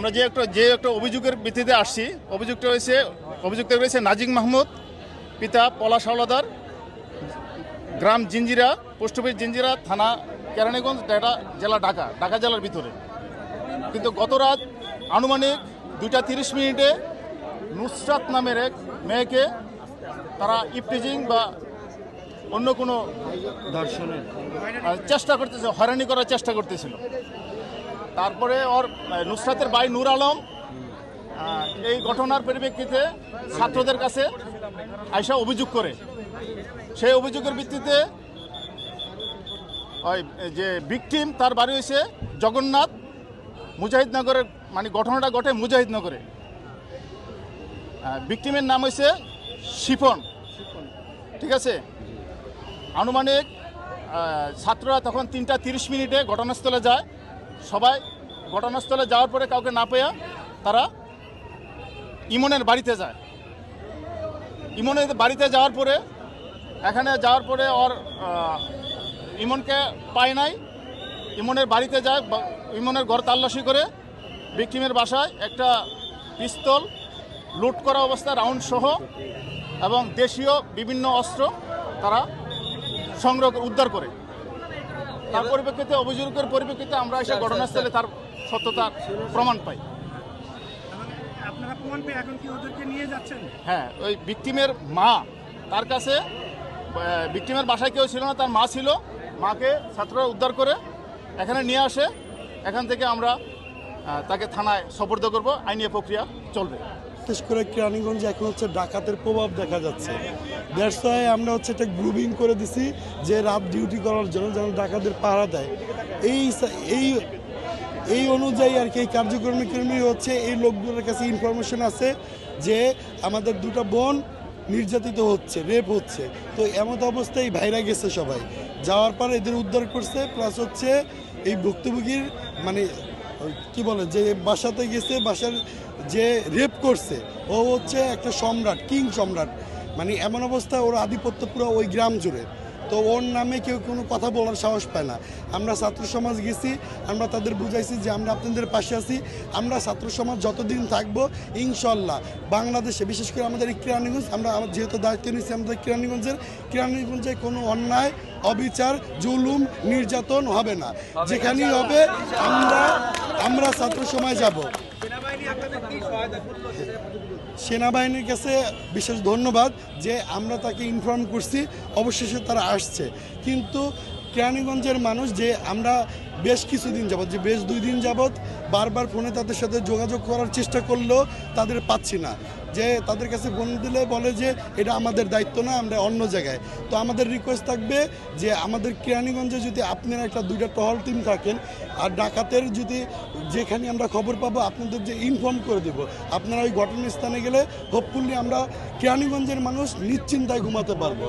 আমরা যে একটা যে একটা অভিযোগের ভিত্তিতে আসছি অভিযুক্ত রয়েছে অভিযুক্ত রয়েছে নাজিক মাহমুদ পিতা পলাশ হাওলাদার গ্রাম জিঞ্জিরা পোস্ট অফিস জিঞ্জিরা থানা কেরানীগঞ্জ ডেটা জেলা ঢাকা ঢাকা জেলার ভিতরে। কিন্তু গত রাত আনুমানিক দুইটা তিরিশ মিনিটে নুসরাত নামের এক মেয়েকে তারা ইপটিজিং বা অন্য কোনো দর্শনের। চেষ্টা করতেছে হয়রানি করার চেষ্টা করতেছিল। তারপরে ওর নুসরাতের ভাই নূর আলম এই ঘটনার পরিপ্রেক্ষিতে ছাত্রদের কাছে আইসা অভিযোগ করে। সেই অভিযোগের ভিত্তিতে ওই যে ভিকটিম তার বাড়ি হয়েছে জগন্নাথ মুজাহিদনগরের মানে ঘটনাটা ঘটে মুজাহিদনগরে। ভিকটিমের নাম হয়েছে শিফন। ঠিক আছে? আনুমানিক ছাত্ররা তখন তিনটা তিরিশ মিনিটে ঘটনাস্থলে যায়। সবাই ঘটনাস্থলে যাওয়ার পরে কাউকে না পেয়ে তারা ইমনের বাড়িতে যায়। ইমনের বাড়িতে যাওয়ার পরে, এখানে যাওয়ার পরে ওর ইমনকে পায় নাই। ইমনের বাড়িতে যায় ইমনের ঘর তাল্লাশি করে ভিকটিমের বাসায় একটা পিস্তল লুট করা অবস্থায় রাউন্ড সহ এবং দেশীয় বিভিন্ন অস্ত্র তারা সংগ্রহ, উদ্ধার করে। তার পরিপ্রেক্ষিতে অভিযোগের পরিপ্রেক্ষিতে আমরা এসে ঘটনাস্থলে তার সত্যতার প্রমাণ পাই। আপনারা প্রমাণ পেয়ে এখন কি ওদেরকে নিয়ে যাচ্ছেন? হ্যাঁ ওই ভিকটিমের মা তার কাছে ভিকটিমের বাসায় কেউ ছিল না তার মা ছিল। মাকে ছাত্ররা উদ্ধার করে এখানে নিয়ে আসে। এখান থেকে আমরা তাকে থানায় সোপর্দ করব। আইনি প্রক্রিয়া চলবে। বিশেষ করে কেরানীগঞ্জে এখন হচ্ছে ডাকাতের প্রভাব দেখা যাচ্ছে। দ্যাটস আমরা হচ্ছে একটা গ্রুপিং করে দিছি যে রাত ডিউটি করার জন্য যেন ডাকাতের পাহারা দেয়। এই এই এই অনুযায়ী আর কি এই কার্যক্রমী কর্মী হচ্ছে এই লোকগুলোর কাছে ইনফরমেশন আছে যে আমাদের দুটো বোন নির্যাতিত হচ্ছে রেপ হচ্ছে। তো এমন অবস্থায় ভাইরা গেছে সবাই। যাওয়ার পর এদের উদ্ধার করছে প্লাস হচ্ছে এই ভুক্তভোগীর মানে কি বলে, যে বাসাতে গেছে, বাসার যে রেপ করছে, ও হচ্ছে একটা সম্রাট, কিং সম্রাট। মানে এমন অবস্থা, ওর আধিপত্য পুরো ওই গ্রাম জুড়ে। তো ওর নামে কেউ কোনো কথা বলার সাহস পায় না। আমরা ছাত্র সমাজ গেছি, আমরা তাদের বুঝাইছি যে আমরা আপনাদের পাশে আছি। আমরা ছাত্র সমাজ যতদিন থাকব, ইনশাল্লাহ বাংলাদেশে, বিশেষ করে আমাদের এই কেরানীগঞ্জ, আমরা যেহেতু দায়িত্ব নিয়েছি আমাদের কেরানীগঞ্জের, কেরানীগঞ্জে কোনো অন্যায় অবিচার, জুলুম, নির্যাতন হবে না। যেখানেই হবে, আমরা আমরা ছাত্র সময় যাব। সেনাবাহিনীর কাছে বিশেষ ধন্যবাদ যে আমরা তাকে ইনফর্ম করছি। অবশেষে তারা আসছে। কিন্তু কেরানীগঞ্জের মানুষ যে আমরা বেশ কিছুদিন যাবৎ, যে বেশ দুই দিন যাবৎ বারবার ফোনে তাদের সাথে যোগাযোগ করার চেষ্টা করলেও তাদের পাচ্ছি না। যে তাদের কাছে ফোন দিলে বলে যে, এটা আমাদের দায়িত্ব না, আমরা অন্য জায়গায়। তো আমাদের রিকোয়েস্ট থাকবে যে, আমাদের কেরানীগঞ্জে যদি আপনারা একটা দুইটা টহল টিম থাকেন, আর ডাকাতের যদি যেখানে আমরা খবর পাবো, আপনাদের যে ইনফর্ম করে দেব, আপনারা ওই ঘটনাস্থানে গেলে হোপফুলি আমরা কেরানীগঞ্জের মানুষ নিশ্চিন্তায় ঘুমাতে পারব।